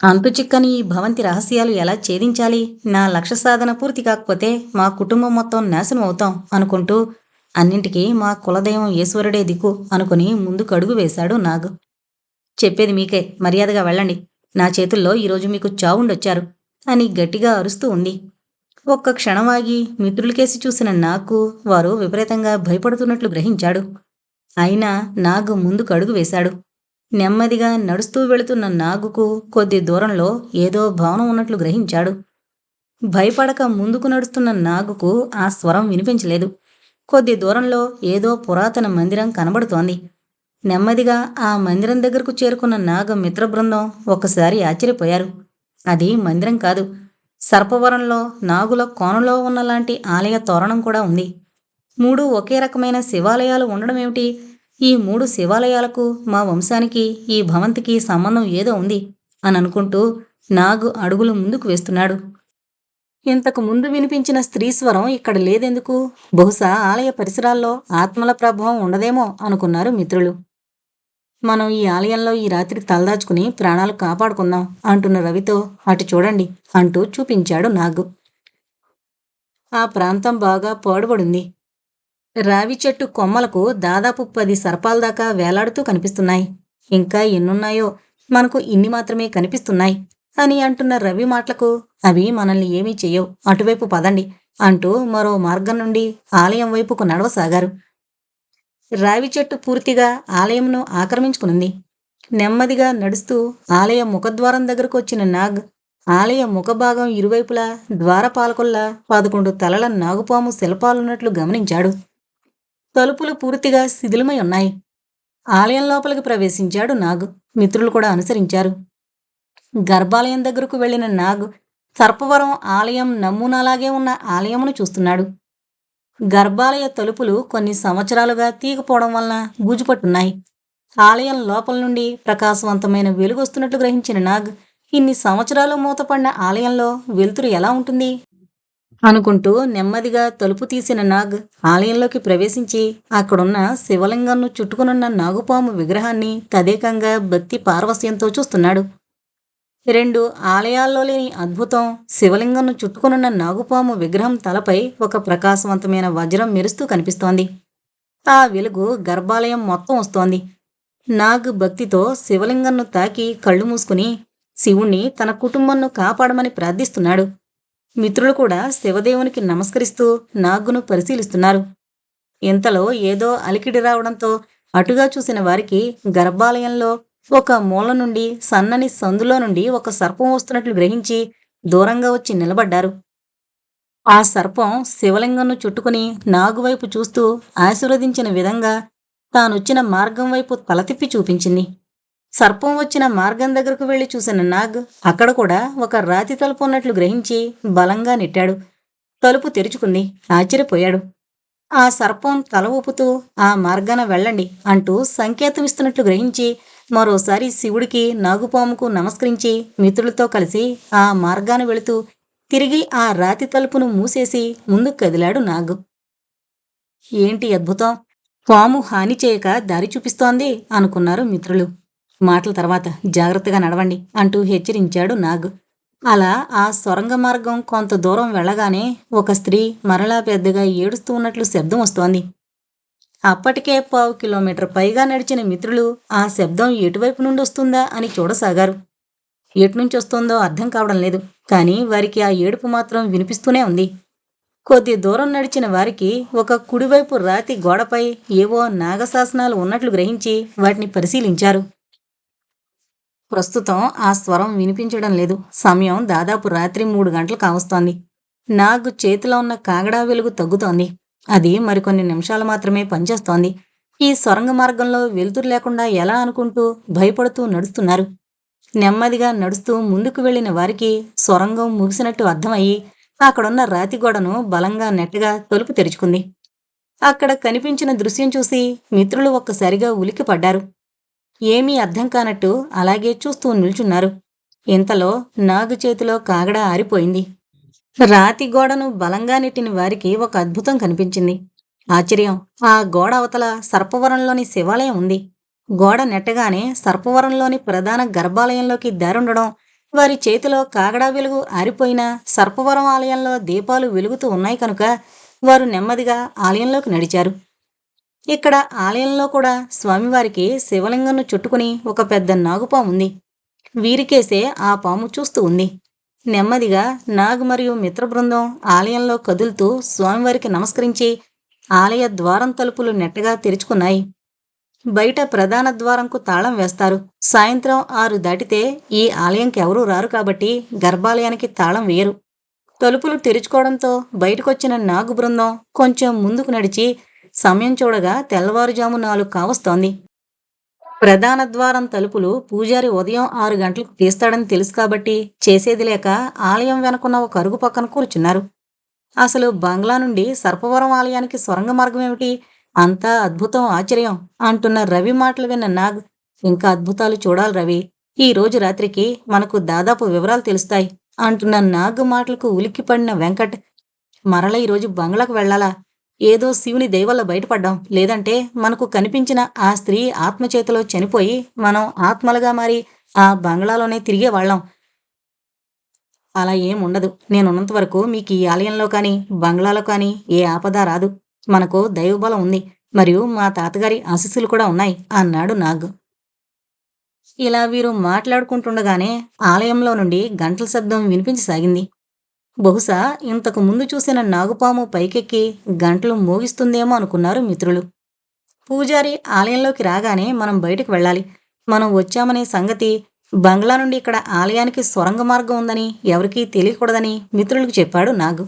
అంతు చిక్కని ఈ భవంతి రహస్యాలు ఎలా ఛేదించాలి? నా లక్ష్య సాధన పూర్తి కాకపోతే మా కుటుంబం మొత్తం నాశనం అవుతాం అనుకుంటూ అన్నింటికీ మా కులదైవం ఈశ్వరుడే దిక్కు అనుకుని ముందుకు అడుగు వేశాడు నాగ్. చెప్పేది మీకే. మర్యాదగా వెళ్ళండి. నా చేతుల్లో ఈరోజు మీకు చావుండొచ్చారు అని గట్టిగా అరుస్తూ ఉంది. ఒక్క క్షణం ఆగి మిత్రులకేసి చూసిన నాకు వారు విపరీతంగా భయపడుతున్నట్లు గ్రహించాడు. అయినా నాగ్ ముందుకు అడుగు వేశాడు. నెమ్మదిగా నడుస్తూ వెళుతున్న నాగుకు కొద్ది దూరంలో ఏదో భవనం ఉన్నట్లు గ్రహించాడు. భయపడక ముందుకు నడుస్తున్న నాగుకు ఆ స్వరం వినిపించలేదు. కొద్ది దూరంలో ఏదో పురాతన మందిరం కనబడుతోంది. నెమ్మదిగా ఆ మందిరం దగ్గరకు చేరుకున్న నాగ మిత్ర బృందం ఒకసారి ఆశ్చర్యపోయారు. అది మందిరం కాదు. సర్పవరంలో నాగుల కోణంలో ఉన్నలాంటి ఆలయ తోరణం కూడా ఉంది. మూడు ఒకే రకమైన శివాలయాలు ఉండడం ఏమిటి ఈ మూడు శివాలయాలకు మా వంశానికి ఈ భవంతికి సంబంధం ఏదో ఉంది అని అనుకుంటూ నాగు అడుగులు ముందుకు వేస్తున్నాడు. ఇంతకు ముందు వినిపించిన స్త్రీ స్వరం ఇక్కడ లేదెందుకు? బహుశా ఆలయ పరిసరాల్లో ఆత్మల ప్రభావం ఉండదేమో అనుకున్నారు మిత్రులు. మనం ఈ ఆలయంలో ఈ రాత్రి తలదాచుకుని ప్రాణాలు కాపాడుకుందాం అంటున్న రవితో అటు చూడండి అంటూ చూపించాడు నాగు. ఆ ప్రాంతం బాగా పాడుబడింది. రావి చెట్టు కొమ్మలకు దాదాపు పది సర్పాల దాకా వేలాడుతూ కనిపిస్తున్నాయి. ఇంకా ఎన్నున్నాయో మనకు ఇన్ని మాత్రమే కనిపిస్తున్నాయి. అని అంటున్న రవి మాటలకు అవి మనల్ని ఏమీ చెయ్యవు. అటువైపు పదండి అంటూ మరో మార్గం నుండి ఆలయం వైపుకు నడవసాగారు. రావి చెట్టు పూర్తిగా ఆలయంను ఆక్రమించుకునుంది. నెమ్మదిగా నడుస్తూ ఆలయ ముఖద్వారం దగ్గరకు వచ్చిన నాగ్ ఆలయ ముఖభాగం ఇరువైపులా ద్వారపాలకుల్లా పదకొండు తలల నాగుపాము శిల్పాలున్నట్లు గమనించాడు. తలుపులు పూర్తిగా శిథిలమై ఉన్నాయి. ఆలయం లోపలికి ప్రవేశించాడు నాగ్. మిత్రులు కూడా అనుసరించారు. గర్భాలయం దగ్గరకు వెళ్ళిన నాగ్ సర్పవరం ఆలయం నమూనాలాగే ఉన్న ఆలయమును చూస్తున్నాడు. గర్భాలయ తలుపులు కొన్ని సంవత్సరాలుగా తీగపోవడం వలన గూజుపట్టున్నాయి ఆలయం లోపల నుండి ప్రకాశవంతమైన వెలుగొస్తున్నట్లు గ్రహించిన నాగ్ ఇన్ని సంవత్సరాలు మూతపడిన ఆలయంలో వెలుతురు ఎలా ఉంటుంది? అనుకుంటూ నెమ్మదిగా తలుపు తీసిన నాగ్ ఆలయంలోకి ప్రవేశించి అక్కడున్న శివలింగంను చుట్టుకునున్న నాగుపాము విగ్రహాన్ని తదేకంగా భక్తి పార్వశ్యంతో చూస్తున్నాడు. రెండు ఆలయాల్లో లేని అద్భుతం శివలింగంను చుట్టుకునున్న నాగుపాము విగ్రహం తలపై ఒక ప్రకాశవంతమైన వజ్రం మెరుస్తూ కనిపిస్తోంది. ఆ వెలుగు గర్భాలయం మొత్తం వస్తోంది. నాగ్ భక్తితో శివలింగంను తాకి కళ్ళు మూసుకుని శివుణ్ణి తన కుటుంబంను కాపాడమని ప్రార్థిస్తున్నాడు. మిత్రులు కూడా శివదేవునికి నమస్కరిస్తూ నాగును పరిశీలిస్తున్నారు. ఇంతలో ఏదో అలికిడి రావడంతో అటుగా చూసిన వారికి గర్భాలయంలో ఒక మూల నుండి సన్నని సందులో నుండి ఒక సర్పం వస్తున్నట్లు గ్రహించి దూరంగా వచ్చి నిలబడ్డారు. ఆ సర్పం శివలింగంను చుట్టుకుని నాగువైపు చూస్తూ ఆశీర్వదించిన విధంగా తానొచ్చిన మార్గం వైపు తల తిప్పి చూపించింది. సర్పం వచ్చిన మార్గం దగ్గరకు వెళ్ళి చూసిన నాగ్ అక్కడ కూడా ఒక రాతి తలుపు ఉన్నట్లు గ్రహించి బలంగా నెట్టాడు. తలుపు తెరుచుకుంది. ఆశ్చర్యపోయాడు. ఆ సర్పం తల ఊపుతూ ఆ మార్గాన వెళ్ళండి అంటూ సంకేతం ఇస్తున్నట్లు గ్రహించి మరోసారి శివుడికి నాగుపాముకు నమస్కరించి మిత్రులతో కలిసి ఆ మార్గాన వెళుతూ తిరిగి ఆ రాతి తలుపును మూసేసి ముందుకు కదిలాడు నాగు. ఏంటి అద్భుతం? పాము హాని చేయక దారి చూపిస్తోంది అనుకున్నారు మిత్రులు. మాటల తర్వాత జాగ్రత్తగా నడవండి అంటూ హెచ్చరించాడు నాగ్. అలా ఆ సొరంగ మార్గం కొంత దూరం వెళ్ళగానే ఒక స్త్రీ మరలా పెద్దగా ఏడుస్తూ ఉన్నట్లు శబ్దం వస్తోంది. అప్పటికే పావు కిలోమీటర్ పైగా నడిచిన మిత్రులు ఆ శబ్దం ఎటువైపు నుండి వస్తుందా అని చూడసాగారు. ఎటునుంచి వస్తుందో అర్థం కావడం లేదు కానీ వారికి ఆ ఏడుపు మాత్రం వినిపిస్తూనే ఉంది. కొద్ది దూరం నడిచిన వారికి ఒక కుడివైపు రాతి గోడపై ఏవో నాగశాసనాలు ఉన్నట్లు గ్రహించి వాటిని పరిశీలించారు. ప్రస్తుతం ఆ స్వరం వినిపించడం లేదు. సమయం దాదాపు రాత్రి మూడు గంటలు కావస్తోంది నాగు చేతిలో ఉన్న కాగడా వెలుగు తగ్గుతోంది. అది మరికొన్ని నిమిషాలు మాత్రమే పనిచేస్తోంది. ఈ సొరంగ మార్గంలో వెలుతురు లేకుండా ఎలా అనుకుంటూ భయపడుతూ నడుస్తున్నారు? నెమ్మదిగా నడుస్తూ ముందుకు వెళ్ళిన వారికి సొరంగం ముగిసినట్టు అర్థమయ్యి అక్కడున్న రాతి గోడను బలంగా నెట్టగా తలుపు తెరుచుకుంది. అక్కడ కనిపించిన దృశ్యం చూసి మిత్రులు ఒక్కసారిగా ఉలిక్కిపడ్డారు. ఏమీ అర్థం కానట్టు అలాగే చూస్తూ నిల్చున్నారు. ఇంతలో నాగు చేతిలో కాగడ ఆరిపోయింది. రాతి గోడను బలంగా నెట్టిన వారికి ఒక అద్భుతం కనిపించింది. ఆశ్చర్యం! ఆ గోడ అవతల సర్పవరంలోని శివాలయం ఉంది. గోడ నెట్టగానే సర్పవరంలోని ప్రధాన గర్భాలయంలోకి దారుండడం వారి చేతిలో కాగడా వెలుగు ఆరిపోయిన సర్పవరం ఆలయంలో దీపాలు వెలుగుతూ ఉన్నాయి కనుక వారు నెమ్మదిగా ఆలయంలోకి నడిచారు. ఇక్కడ ఆలయంలో కూడా స్వామివారికి శివలింగంను చుట్టుకుని ఒక పెద్ద నాగుపాము ఉంది. వీరికేసే ఆ పాము చూస్తూ ఉంది. నెమ్మదిగా నాగ్ మరియు మిత్ర బృందం ఆలయంలో కదులుతూ స్వామివారికి నమస్కరించి ఆలయ ద్వారం తలుపులు నెట్టగా తెరుచుకున్నాయి. బయట ప్రధాన ద్వారంకు తాళం వేస్తారు. సాయంత్రం ఆరు దాటితే ఈ ఆలయంకి ఎవరూ రారు కాబట్టి గర్భాలయానికి తాళం వేయరు. తలుపులు తెరుచుకోవడంతో బయటకొచ్చిన నాగు బృందం కొంచెం ముందుకు నడిచి సమయం చూడగా తెల్లవారుజాము నాలుగు కావస్తోంది. ప్రధాన ద్వారం తలుపులు పూజారి ఉదయం ఆరు గంటలకు తీస్తాడని తెలుసు కాబట్టి చేసేది లేక ఆలయం వెనుకున్న ఒక అరుగు పక్కన కూర్చున్నారు. అసలు బంగ్లా నుండి సర్పవరం ఆలయానికి సొరంగ మార్గం ఏమిటి? అంతా అద్భుతం ఆశ్చర్యం అంటున్న రవి మాటలు విన్న నాగ్ ఇంకా అద్భుతాలు చూడాలి రవి. ఈ రోజు రాత్రికి మనకు దాదాపు వివరాలు తెలుస్తాయి అంటున్న నాగ్ మాటలకు ఉలిక్కిపడిన వెంకట్ మరల ఈరోజు బంగ్లాకు వెళ్ళాలా? ఏదో శివుని దయవల్ల బయటపడ్డాం. లేదంటే మనకు కనిపించిన ఆ స్త్రీ ఆత్మ చేతిలో చనిపోయి మనం ఆత్మలుగా మారి ఆ బంగ్లాలోనే తిరిగే వాళ్ళం అలా ఏం ఉండదు నేనున్నంత వరకు మీకు ఈ ఆలయంలో కానీ బంగ్లాలో కానీ ఏ ఆపద రాదు. మనకు దైవబలం ఉంది. మరియు మా తాతగారి ఆశీస్సులు కూడా ఉన్నాయి. అన్నాడు నాగ్. ఇలా వీరు మాట్లాడుకుంటుండగానే ఆలయంలో నుండి గంటల శబ్దం వినిపించసాగింది. బహుశా ఇంతకు ముందు చూసిన నాగుపాము పైకెక్కి గంటలు మోగిస్తుందేమో అనుకున్నారు మిత్రులు. పూజారి ఆలయంలోకి రాగానే మనం బయటకు వెళ్ళాలి. మనం వచ్చామనే సంగతి బంగ్లా నుండి ఇక్కడ ఆలయానికి సొరంగ మార్గం ఉందని ఎవరికీ తెలియకూడదని మిత్రులకు చెప్పాడు నాగు.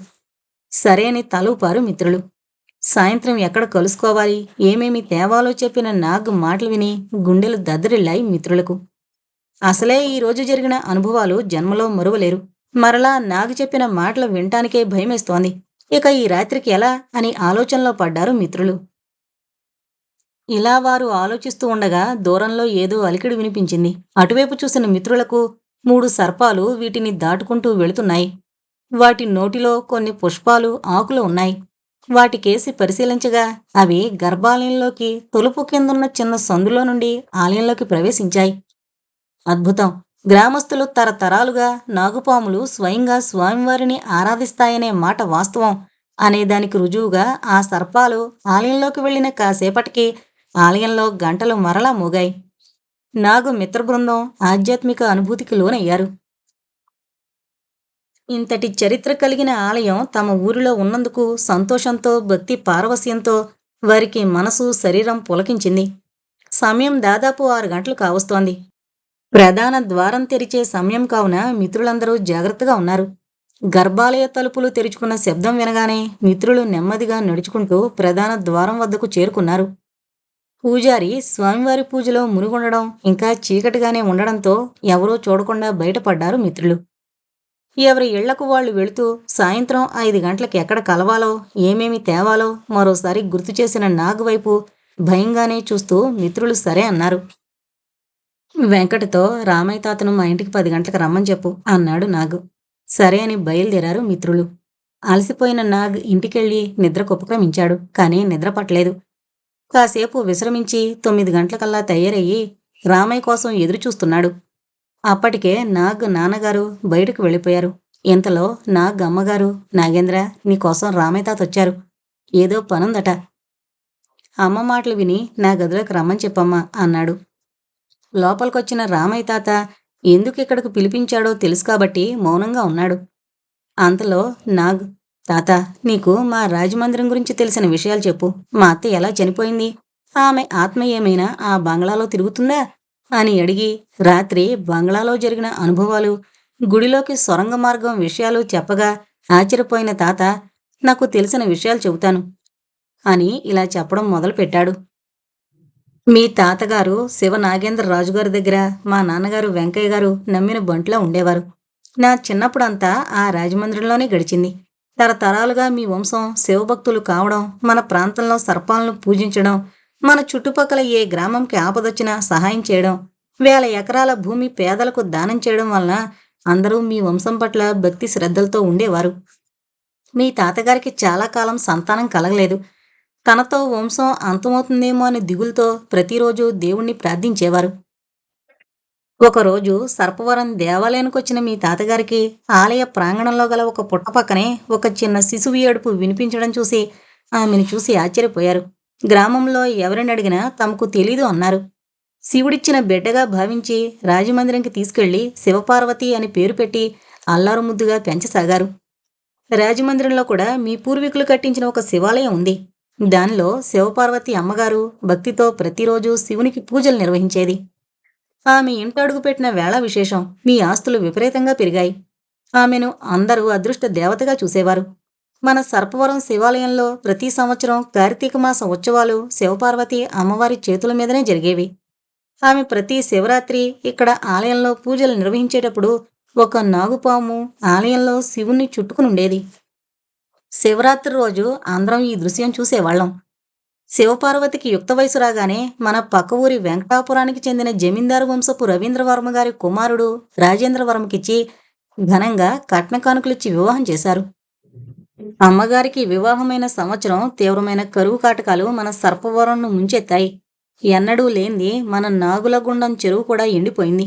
సరే అని తలూపారు మిత్రులు. సాయంత్రం ఎక్కడ కలుసుకోవాలి? ఏమేమి తేవాలో చెప్పిన నాగ్ మాటలు విని గుండెలు దద్దరిల్లాయి మిత్రులకు. అసలే ఈ రోజు జరిగిన అనుభవాలు జన్మలో మరువలేరు. మరలా నాగు చెప్పిన మాటలు వినటానికే భయమేస్తోంది. ఇక ఈ రాత్రికి ఎలా అని ఆలోచనలో పడ్డారు మిత్రులు. ఇలా వారు ఆలోచిస్తూ ఉండగా దూరంలో ఏదో అలికిడి వినిపించింది. అటువైపు చూసిన మిత్రులకు మూడు సర్పాలు వీటిని దాటుకుంటూ వెళుతున్నాయి. వాటి నోటిలో కొన్ని పుష్పాలు ఆకులు ఉన్నాయి. వాటికేసి పరిశీలించగా అవి గర్భాలయంలోకి తొలుపు కిందున్న చిన్న సందులో నుండి ఆలయంలోకి ప్రవేశించాయి. అద్భుతం! గ్రామస్తులు తరతరాలుగా నాగుపాములు స్వయంగా స్వామివారిని ఆరాధిస్తాయనే మాట వాస్తవం అనే దానికి రుజువుగా ఆ సర్పాలు ఆలయంలోకి వెళ్ళిన కాసేపటికి ఆలయంలో గంటలు మరలా మోగాయి. నాగు మిత్ర బృందం ఆధ్యాత్మిక అనుభూతికి లోనయ్యారు. ఇంతటి చరిత్ర కలిగిన ఆలయం తమ ఊరిలో ఉన్నందుకు సంతోషంతో భక్తి పారవస్యంతో వారికి మనసు శరీరం పులకించింది. సమయం దాదాపు ఆరు గంటలు కావస్తోంది. ప్రధాన ద్వారం తెరిచే సమయం కావున మిత్రులందరూ జాగ్రత్తగా ఉన్నారు. గర్భాలయ తలుపులు తెరుచుకున్న శబ్దం వినగానే మిత్రులు నెమ్మదిగా నడుచుకుంటూ ప్రధాన ద్వారం వద్దకు చేరుకున్నారు. పూజారి స్వామివారి పూజలో మునిగుండడం ఇంకా చీకటిగానే ఉండడంతో ఎవరూ చూడకుండా బయటపడ్డారు మిత్రులు. ఎవరి ఇళ్ళకు వాళ్ళు వెళుతూ సాయంత్రం ఐదు గంటలకు ఎక్కడ కలవాలో ఏమేమి తేవాలో మరోసారి గుర్తు చేసిన నాగు వైపు భయంగానే చూస్తూ మిత్రులు సరే అన్నారు. వెంకటతో రామయ్య తాతను మా ఇంటికి పది గంటలకు రమ్మని చెప్పు అన్నాడు నాగు. సరే అని బయలుదేరారు మిత్రులు. అలసిపోయిన నాగ్ ఇంటికెళ్ళి నిద్రకు ఉపక్రమించాడు కానీ నిద్ర పట్టలేదు. కాసేపు విశ్రమించి తొమ్మిది గంటలకల్లా తయారయ్యి రామయ్య కోసం ఎదురు చూస్తున్నాడు అప్పటికే నాగ్ నాన్నగారు బయటకు వెళ్ళిపోయారు. ఇంతలో నాగ్ అమ్మగారు నాగేంద్ర నీకోసం రామయ్య తాత వచ్చారు. ఏదో పనుందట. అమ్మ మాటలు విని నా గదిలోకి రమ్మని చెప్పమ్మా అన్నాడు. లోపలికొచ్చిన రామయ్య తాత ఎందుకు ఇక్కడికి పిలిపించాడో తెలుసు కాబట్టి మౌనంగా ఉన్నాడు. అంతలో నాగ్ తాత నీకు మా రాజమందిరం గురించి తెలిసిన విషయాలు చెప్పు. మా అత్త ఎలా చనిపోయింది? ఆమె ఆత్మ ఏమైనా ఆ బంగ్లాలో తిరుగుతుందా? అని అడిగి రాత్రి బంగ్లాలో జరిగిన అనుభవాలు గుడిలోకి సొరంగ మార్గం విషయాలు చెప్పగా ఆశ్చర్యపోయిన తాత నాకు తెలిసిన విషయాలు చెబుతాను అని ఇలా చెప్పడం మొదలుపెట్టాడు. మీ తాతగారు శివ నాగేంద్ర రాజుగారి దగ్గర మా నాన్నగారు వెంకయ్య గారు నమ్మిన బంట్లో ఉండేవారు. నా చిన్నప్పుడంతా ఆ రాజమందిరంలోనే గడిచింది. తరతరాలుగా మీ వంశం శివభక్తులు కావడం మన ప్రాంతంలో సర్పాలను పూజించడం మన చుట్టుపక్కల ఏ గ్రామంకి ఆపదొచ్చినా సహాయం చేయడం వేల ఎకరాల భూమి పేదలకు దానం చేయడం వలన అందరూ మీ వంశం పట్ల భక్తి శ్రద్ధలతో ఉండేవారు. మీ తాతగారికి చాలా కాలం సంతానం కలగలేదు. తనతో వంశం అంతమవుతుందేమో అనే దిగులతో ప్రతిరోజు దేవుణ్ణి ప్రార్థించేవారు. ఒకరోజు సర్పవరం దేవాలయానికి వచ్చిన మీ తాతగారికి ఆలయ ప్రాంగణంలో గల ఒక పుట్ట పక్కనే ఒక చిన్న శిశువు ఏడుపు వినిపించడం చూసి ఆమెను చూసి ఆశ్చర్యపోయారు. గ్రామంలో ఎవరిని అడిగినా తమకు తెలీదు అన్నారు. శివుడిచ్చిన బిడ్డగా భావించి రాజమందిరంకి తీసుకెళ్ళి శివపార్వతి అని పేరు పెట్టి అల్లారు ముద్దుగా పెంచసాగారు. రాజమందిరంలో కూడా మీ పూర్వీకులు కట్టించిన ఒక శివాలయం ఉంది. దానిలో శివపార్వతి అమ్మగారు భక్తితో ప్రతిరోజు శివునికి పూజలు నిర్వహించేది. ఆమె ఇంట అడుగుపెట్టిన వేళ విశేషం మీ ఆస్తులు విపరీతంగా పెరిగాయి. ఆమెను అందరూ అదృష్ట దేవతగా చూసేవారు. మన సర్పవరం శివాలయంలో ప్రతి సంవత్సరం కార్తీక మాస ఉత్సవాలు శివపార్వతి అమ్మవారి చేతుల మీదనే జరిగేవి. ఆమె ప్రతి శివరాత్రి ఇక్కడ ఆలయంలో పూజలు నిర్వహించేటప్పుడు ఒక నాగుపాము ఆలయంలో శివుణ్ణి చుట్టుకుని ఉండేది. శివరాత్రి రోజు అందరం ఈ దృశ్యం చూసేవాళ్ళం. శివపార్వతికి యుక్త వయసు రాగానే మన పక్క ఊరి వెంకటాపురానికి చెందిన జమీందారు వంశపు రవీంద్రవర్మ గారి కుమారుడు రాజేంద్రవర్మకిచ్చి ఘనంగా కట్న కానుకలిచ్చి వివాహం చేశారు. అమ్మగారికి వివాహమైన సంవత్సరం తీవ్రమైన కరువు కాటకాలు మన సర్పవరంను ముంచెత్తాయి. ఎన్నడూ లేనిది మన నాగులగుండం చెరువు కూడా ఎండిపోయింది.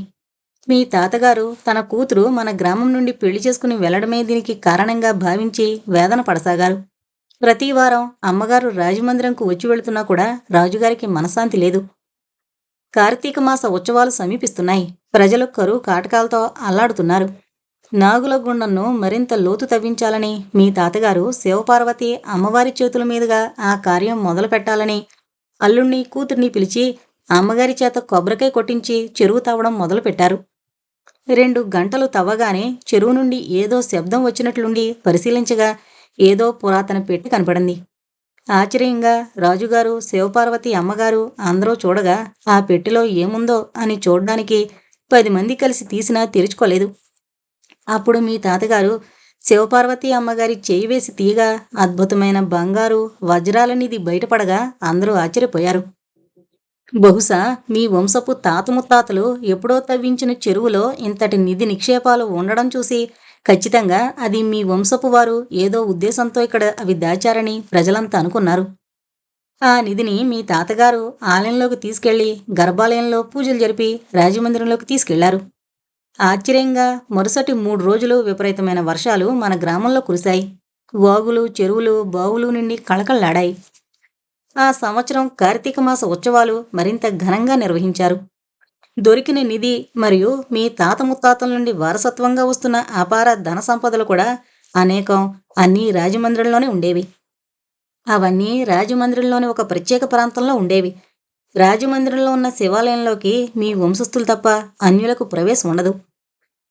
మీ తాతగారు తన కూతురు మన గ్రామం నుండి పెళ్ళి చేసుకుని వెళ్ళడమే దీనికి కారణంగా భావించి వేదన పడసాగారు. ప్రతి వారం అమ్మగారు రాజమందిరంకు వచ్చి వెళుతున్నా కూడా రాజుగారికి మనశాంతి లేదు. కార్తీక మాస ఉత్సవాలు సమీపిస్తున్నాయి. ప్రజలు కరువు కాటకాలతో అల్లాడుతున్నారు. నాగుల గుండంను మరింత లోతు తవ్వించాలని మీ తాతగారు శివపార్వతి అమ్మవారి చేతుల మీదుగా ఆ కార్యం మొదలు పెట్టాలని అల్లుణ్ణి కూతుర్ని పిలిచి అమ్మగారి చేత కొబ్బరికాయ కొట్టించి చెరువు తవ్వడం మొదలుపెట్టారు. రెండు గంటలు తవ్వగానే చెరువు నుండి ఏదో శబ్దం వచ్చినట్లుండి పరిశీలించగా ఏదో పురాతన పెట్టి కనపడింది. ఆశ్చర్యంగా రాజుగారు శివపార్వతి అమ్మగారు అందరూ చూడగా ఆ పెట్టెలో ఏముందో అని చూడడానికి పది మంది కలిసి తీసినా తెరుచుకోలేదు. అప్పుడు మీ తాతగారు శివపార్వతి అమ్మగారి చేయి వేసి తీయగా అద్భుతమైన బంగారు వజ్రాలనిది బయటపడగా అందరూ ఆశ్చర్యపోయారు. బహుశా మీ వంశపు తాత ముత్తాతలు ఎప్పుడో తవ్వించిన చెరువులో ఇంతటి నిధి నిక్షేపాలు ఉండడం చూసి ఖచ్చితంగా అది మీ వంశపు వారు ఏదో ఉద్దేశంతో ఇక్కడ అవి దాచారని ప్రజలంతా అనుకున్నారు. ఆ నిధిని మీ తాతగారు ఆలయంలోకి తీసుకెళ్ళి గర్భాలయంలో పూజలు జరిపి రాజమందిరంలోకి తీసుకెళ్ళారు. ఆశ్చర్యంగా మరుసటి మూడు రోజులు విపరీతమైన వర్షాలు మన గ్రామంలో కురిశాయి. వాగులు చెరువులు బావులు నుండి కళకళలాడాయి. ఆ సంవత్సరం కార్తీక మాస ఉత్సవాలు మరింత ఘనంగా నిర్వహించారు. దొరికిన నిధి మరియు మీ తాత ముత్తాతల నుండి వారసత్వంగా వస్తున్న అపార ధన సంపదలు కూడా అనేకం అన్నీ రాజమందిరంలోనే ఉండేవి. అవన్నీ రాజమందిరంలోని ఒక ప్రత్యేక ప్రాంతంలో ఉండేవి. రాజమందిరంలో ఉన్న శివాలయంలోకి మీ వంశస్థులు తప్ప అన్యులకు ప్రవేశం ఉండదు.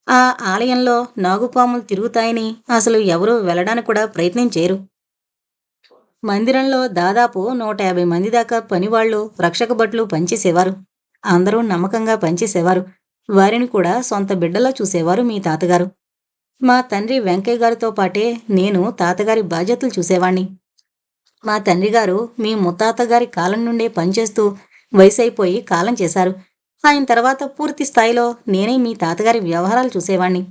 ఆ ఆలయంలో నాగుపాములు తిరుగుతాయని అసలు ఎవరూ వెళ్ళడానికి కూడా ప్రయత్నం చేయరు. మందిరంలో దాదాపు నూట యాభై మంది దాకా పనివాళ్ళు రక్షక భట్లు పనిచేసేవారు. అందరూ నమ్మకంగా పనిచేసేవారు. వారిని కూడా సొంత బిడ్డలా చూసేవారు మీ తాతగారు. మా తండ్రి వెంకయ్య గారితో పాటే నేను తాతగారి బాధ్యతలు చూసేవాణ్ణి. మా తండ్రి గారు మీ ముత్తాతగారి కాలం నుండే పనిచేస్తూ వయసైపోయి కాలం చేశారు. ఆయన తర్వాత పూర్తి స్థాయిలో నేనే మీ తాతగారి వ్యవహారాలు చూసేవాణ్ణి.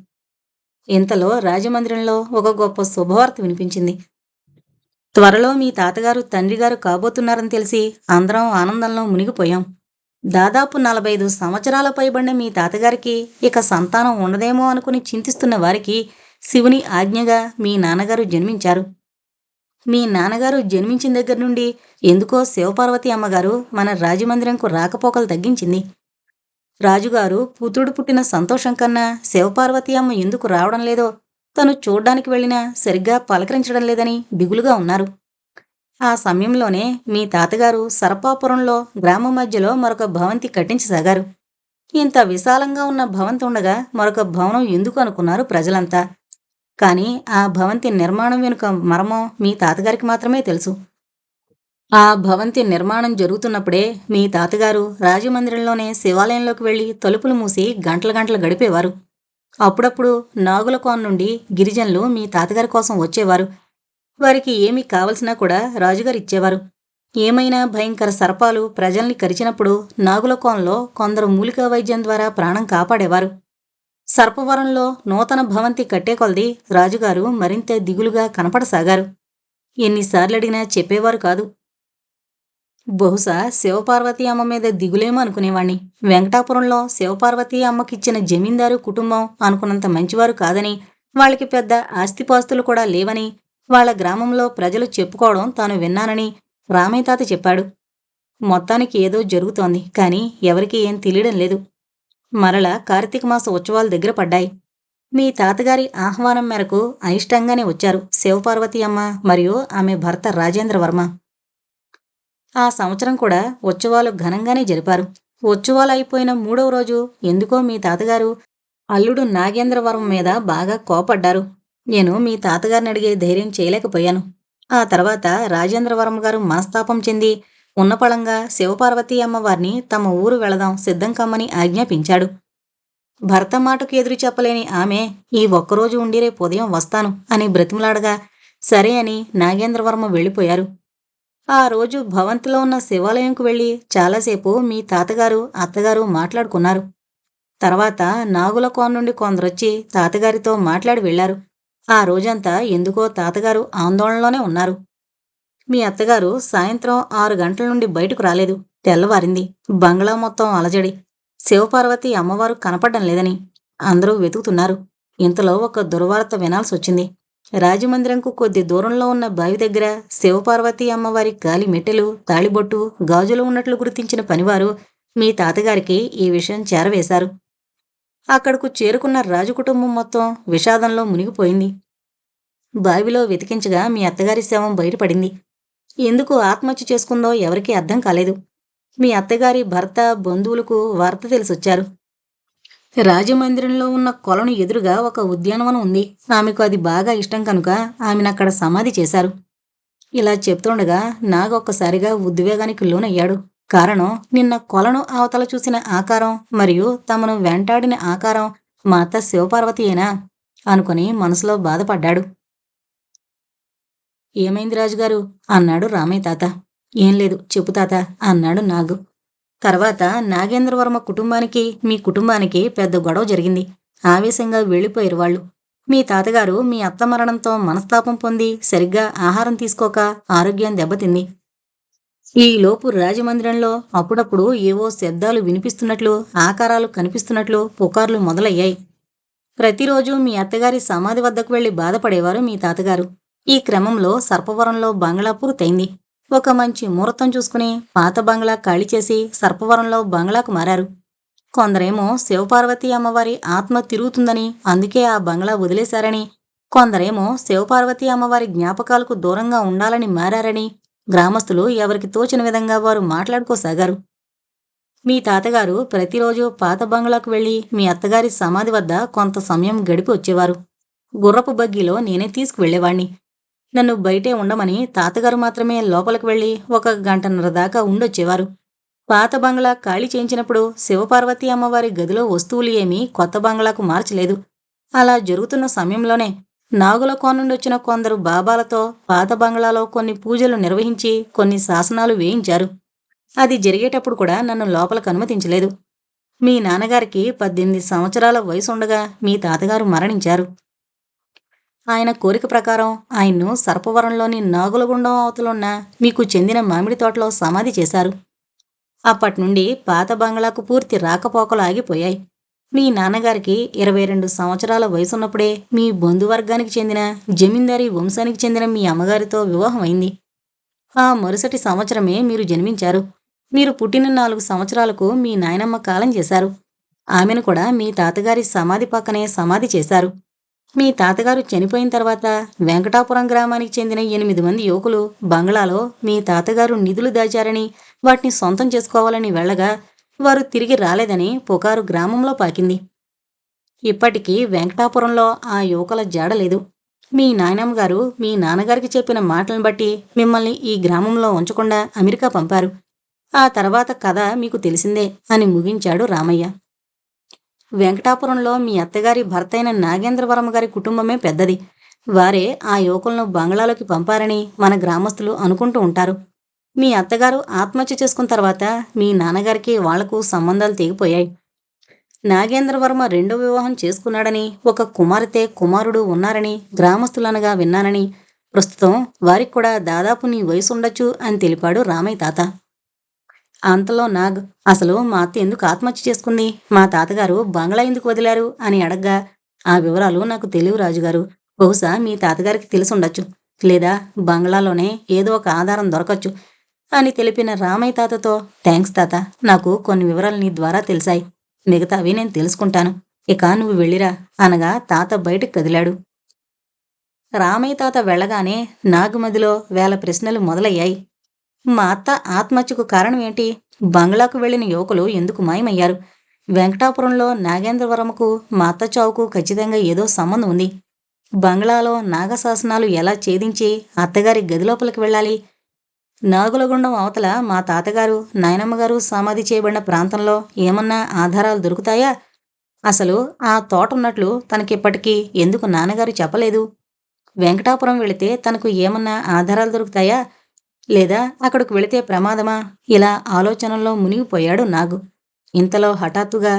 ఇంతలో రాజమందిరంలో ఒక గొప్ప శుభవార్త వినిపించింది. త్వరలో మీ తాతగారు తండ్రిగారు కాబోతున్నారని తెలిసి అందరం ఆనందంలో మునిగిపోయాం. దాదాపు నలభై ఐదు సంవత్సరాల పైబడిన మీ తాతగారికి ఇక సంతానం ఉండదేమో అనుకుని చింతిస్తున్న వారికి శివుని ఆజ్ఞగా మీ నాన్నగారు జన్మించారు. మీ నాన్నగారు జన్మించిన దగ్గర నుండి ఎందుకో శివపార్వతి అమ్మగారు మన రాజమందిరంకు రాకపోకలు తగ్గించింది. రాజుగారు పుత్రుడు పుట్టిన సంతోషం కన్నా శివపార్వతి అమ్మ ఎందుకు రావడం లేదో తను చూడ్డానికి వెళ్ళినా సరిగ్గా పలకరించడం లేదని దిగులుగా ఉన్నారు. ఆ సమయంలోనే మీ తాతగారు సరపాపురంలో గ్రామం మధ్యలో మరొక భవంతి కట్టించసాగారు. ఇంత విశాలంగా ఉన్న భవంతి ఉండగా మరొక భవనం ఎందుకు అనుకున్నారు ప్రజలంతా? కానీ ఆ భవంతి నిర్మాణం వెనుక మర్మం మీ తాతగారికి మాత్రమే తెలుసు. ఆ భవంతి నిర్మాణం జరుగుతున్నప్పుడే మీ తాతగారు రాజమందిరంలోనే శివాలయంలోకి వెళ్ళి తలుపులు మూసి గంటల గంటలు గడిపేవారు. అప్పుడప్పుడు నాగులకోన్ నుండి గిరిజనులు మీ తాతగారి కోసం వచ్చేవారు. వారికి ఏమి కావలసినా కూడా రాజుగారు ఇచ్చేవారు. ఏమైనా భయంకర సర్పాలు ప్రజల్ని కరిచినప్పుడు నాగులకోన్లో కొందరు మూలికా వైద్యం ద్వారా ప్రాణం కాపాడేవారు. సర్పవరంలో నూతన భవంతి కట్టే కొలది రాజుగారు మరింత దిగులుగా కనపడసాగారు. ఎన్నిసార్లు అడిగినా చెప్పేవారు కాదు. బహుశా శివపార్వతి అమ్మ మీద దిగులేమో అనుకునేవాణ్ణి. వెంకటాపురంలో శివపార్వతి అమ్మకిచ్చిన జమీందారు కుటుంబం అనుకున్నంత మంచివారు కాదని వాళ్ళకి పెద్ద ఆస్తిపాస్తులు కూడా లేవని వాళ్ళ గ్రామంలో ప్రజలు చెప్పుకోవడం తాను విన్నానని రామయ్య తాత చెప్పాడు. మొత్తానికి ఏదో జరుగుతోంది కానీ ఎవరికీ ఏం తెలియడం లేదు. మరల కార్తీక మాస ఉత్సవాలు దగ్గర పడ్డాయి. మీ తాతగారి ఆహ్వానం మేరకు అయిష్టంగానే వచ్చారు శివపార్వతి అమ్మ మరియు ఆమె భర్త రాజేంద్ర వర్మ ఆ సంవత్సరం కూడా ఉత్సవాలు ఘనంగానే జరిపారు. ఉత్సవాలు అయిపోయిన మూడవ రోజు ఎందుకో మీ తాతగారు అల్లుడు నాగేంద్రవరం మీద బాగా కోపడ్డారు. నేను మీ తాతగారిని అడిగే ధైర్యం చేయలేకపోయాను. ఆ తర్వాత రాజేంద్రవరం గారు మనస్తాపం చెంది ఉన్నపళంగా శివపార్వతి అమ్మవారిని తమ ఊరు వెళదాం సిద్ధం కమ్మని ఆజ్ఞాపించాడు. భర్త మాటకు ఎదురు చెప్పలేని ఆమె ఈ ఒక్కరోజు ఉండి రేపు ఉదయం వస్తాను అని బ్రతిమలాడగా సరే అని నాగేంద్రవర్మ వెళ్ళిపోయారు. ఆ రోజు భవంతిలో ఉన్న శివాలయంకు వెళ్ళి చాలాసేపు మీ తాతగారు అత్తగారు మాట్లాడుకున్నారు. తర్వాత నాగులకోన నుండి కొందరొచ్చి తాతగారితో మాట్లాడి వెళ్ళారు ఆ రోజంతా ఎందుకో తాతగారు ఆందోళనలోనే ఉన్నారు. మీ అత్తగారు సాయంత్రం ఆరు గంటల నుండి బయటకు రాలేదు. తెల్లవారింది. బంగ్లా మొత్తం అలజడి. శివపార్వతి అమ్మవారు కనపడడం లేదని అందరూ వెతుకుతున్నారు. ఇంతలో ఒక దుర్వార్త వినాల్సి వచ్చింది రాజమందిరంకు కొద్ది దూరంలో ఉన్న బావి దగ్గర శివపార్వతి అమ్మవారి గాలి మెట్టెలు తాళిబొట్టు గాజులు ఉన్నట్లు గుర్తించిన పనివారు మీ తాతగారికి ఈ విషయం చేరవేశారు. అక్కడకు చేరుకున్న రాజు కుటుంబం మొత్తం విషాదంలో మునిగిపోయింది. బావిలో వెతికించగా మీ అత్తగారి శవం బయటపడింది. ఎందుకు ఆత్మహత్య చేసుకుందో ఎవరికీ అర్థం కాలేదు. మీ అత్తగారి భర్త బంధువులకు వార్త తెలిసొచ్చారు. రాజమందిరంలో ఉన్న కొలను ఎదురుగా ఒక ఉద్యానవనం ఉంది. ఆమెకు అది బాగా ఇష్టం కనుక ఆమెను అక్కడ సమాధి చేశారు. ఇలా చెప్తుండగా నాగొక్కసారిగా ఉద్వేగానికి లోనయ్యాడు. కారణం నిన్న కొలను అవతల చూసిన ఆకారం మరియు తమను వెంటాడిన ఆకారం మా అత్త శివపార్వతియేనా అనుకుని మనసులో బాధపడ్డాడు. ఏమైంది రాజుగారు? అన్నాడు రామయ్య తాత. ఏం లేదు చెప్పు తాత అన్నాడు నాగు. తర్వాత నాగేంద్రవర్మ కుటుంబానికి మీ కుటుంబానికి పెద్ద గొడవ జరిగింది. ఆవేశంగా వెళ్ళిపోయారు వాళ్ళు. మీ తాతగారు మీ అత్త మరణంతో మనస్తాపం పొంది సరిగ్గా ఆహారం తీసుకోక ఆరోగ్యం దెబ్బతింది. ఈలోపు రాజమందిరంలో అప్పుడప్పుడు ఏవో శబ్దాలు వినిపిస్తున్నట్లు ఆకారాలు కనిపిస్తున్నట్లు పుకార్లు మొదలయ్యాయి. ప్రతిరోజు మీ అత్తగారి సమాధి వద్దకు వెళ్ళి బాధపడేవారు మీ తాతగారు. ఈ క్రమంలో సర్పవరంలో బంగ్లా పూర్తయింది. ఒక మంచి ముహూర్తం చూసుకుని పాత బంగ్లా ఖాళీ చేసి సర్పవరంలో బంగ్లాకు మారారు. కొందరేమో శివపార్వతి అమ్మవారి ఆత్మ తిరుగుతుందని అందుకే ఆ బంగ్లా వదిలేశారని కొందరేమో శివపార్వతి అమ్మవారి జ్ఞాపకాలకు దూరంగా ఉండాలని మారారని గ్రామస్తులు ఎవరికి తోచిన విధంగా వారు మాట్లాడుకోసాగారు. మీ తాతగారు ప్రతిరోజు పాత బంగ్లాకు వెళ్ళి మీ అత్తగారి సమాధి వద్ద కొంత సమయం గడిపి వచ్చేవారు. గుర్రపు బగ్గీలో నేనే తీసుకువెళ్ళేవాణ్ణి నన్ను బయటే ఉండమని తాతగారు మాత్రమే లోపలికి వెళ్ళి ఒక గంటన్నర దాకా ఉండొచ్చేవారు. పాత బంగ్లా ఖాళీ చేయించినప్పుడు శివపార్వతి అమ్మవారి గదిలో వస్తువులు ఏమీ కొత్త బంగ్లాకు మార్చలేదు. అలా జరుగుతున్న సమయంలోనే నాగుల నుండి వచ్చిన కొందరు బాబాలతో పాత బంగ్లాలో కొన్ని పూజలు నిర్వహించి కొన్ని శాసనాలు వేయించారు. అది జరిగేటప్పుడు కూడా నన్ను లోపలికి అనుమతించలేదు. మీ నాన్నగారికి పద్దెనిమిది సంవత్సరాల వయసు ఉండగా మీ తాతగారు మరణించారు. ఆయన కోరిక ప్రకారం ఆయన్ను సర్పవరంలోని నాగులగుండం అవతలున్న మీకు చెందిన మామిడి తోటలో సమాధి చేశారు. అప్పటి నుండి పాత బంగ్లాకు పూర్తి రాకపోకలు ఆగిపోయాయి మీ నాన్నగారికి ఇరవై రెండు సంవత్సరాల వయసున్నప్పుడే మీ బంధువర్గానికి చెందిన జమీందారీ వంశానికి చెందిన మీ అమ్మగారితో వివాహం అయింది. ఆ మరుసటి సంవత్సరమే మీరు జన్మించారు. మీరు పుట్టిన నాలుగు సంవత్సరాలకు మీ నాయనమ్మ కాలం చేశారు. ఆమెను కూడా మీ తాతగారి సమాధి పక్కనే సమాధి చేశారు. మీ తాతగారు చనిపోయిన తర్వాత వెంకటాపురం గ్రామానికి చెందిన ఎనిమిది మంది యువకులు బంగ్లాలో మీ తాతగారు నిధులు దాచారని వాటిని సొంతం చేసుకోవాలని వెళ్ళగా వారు తిరిగి రాలేదని పుకారు గ్రామంలో పాకింది. ఇప్పటికీ వెంకటాపురంలో ఆ యువకుల జాడలేదు మీ నాయనమ్మ గారు మీ నాన్నగారికి చెప్పిన మాటలను బట్టి మిమ్మల్ని ఈ గ్రామంలో ఉంచకుండా అమెరికా పంపారు. ఆ తర్వాత కథ మీకు తెలిసిందే అని ముగించాడు రామయ్య. వెంకటాపురంలో మీ అత్తగారి భర్త అయిన నాగేంద్రవరమ గారి కుటుంబమే పెద్దది. వారే ఆ యువకులను బంగ్లాలోకి పంపారని మన గ్రామస్తులు అనుకుంటూ ఉంటారు. మీ అత్తగారు ఆత్మహత్య చేసుకున్న తర్వాత మీ నాన్నగారికి వాళ్ళకు సంబంధాలు తెగిపోయాయి. నాగేంద్రవర్మ రెండో వివాహం చేసుకున్నాడని ఒక కుమార్తె కుమారుడు ఉన్నారని గ్రామస్తులనగా విన్నానని ప్రస్తుతం వారికి కూడా దాదాపు నీ వయసు ఉండొచ్చు అని తెలిపాడు రామయ్య తాత. అంతలో నాగ్ అసలు మా అత్త ఎందుకు ఆత్మహత్య చేసుకుంది? మా తాతగారు బంగ్లా ఎందుకు వదిలారు? అని అడగ్గా. ఆ వివరాలు నాకు తెలియవు రాజుగారు. బహుశా మీ తాతగారికి తెలిసి ఉండొచ్చు లేదా బంగ్లాలోనే ఏదో ఒక ఆధారం దొరకచ్చు అని తెలిపిన రామయ్య తాతతో థ్యాంక్స్ తాత. నాకు కొన్ని వివరాలు నీ ద్వారా తెలిసాయి. మిగతావి నేను తెలుసుకుంటాను. ఇక నువ్వు వెళ్ళిరా అనగా తాత బయటికి కదిలాడు. రామయ్య తాత వెళ్ళగానే నాగుమదిలో వేల ప్రశ్నలు మొదలయ్యాయి. మా అత్త ఆత్మహత్యకు కారణం ఏంటి బంగ్లాకు వెళ్ళిన యువకులు ఎందుకు మాయమయ్యారు? వెంకటాపురంలో నాగేంద్రవరముకు మా అత్త చావుకు ఖచ్చితంగా ఏదో సంబంధం ఉంది. బంగ్లాలో నాగశాసనాలు ఎలా ఛేదించి అత్తగారి గదిలోపలికి వెళ్ళాలి? నాగులగుండం అవతల మా తాతగారు నాయనమ్మగారు సమాధి చేయబడిన ప్రాంతంలో ఏమన్నా ఆధారాలు దొరుకుతాయా? అసలు ఆ తోట ఉన్నట్లు తనకిప్పటికీ ఎందుకు నాన్నగారు చెప్పలేదు? వెంకటాపురం వెళితే తనకు ఏమన్నా ఆధారాలు దొరుకుతాయా? లేదా అక్కడికి వెళితే ప్రమాదమా? ఇలా ఆలోచనల్లో మునిగిపోయాడు నాగు. ఇంతలో హఠాత్తుగా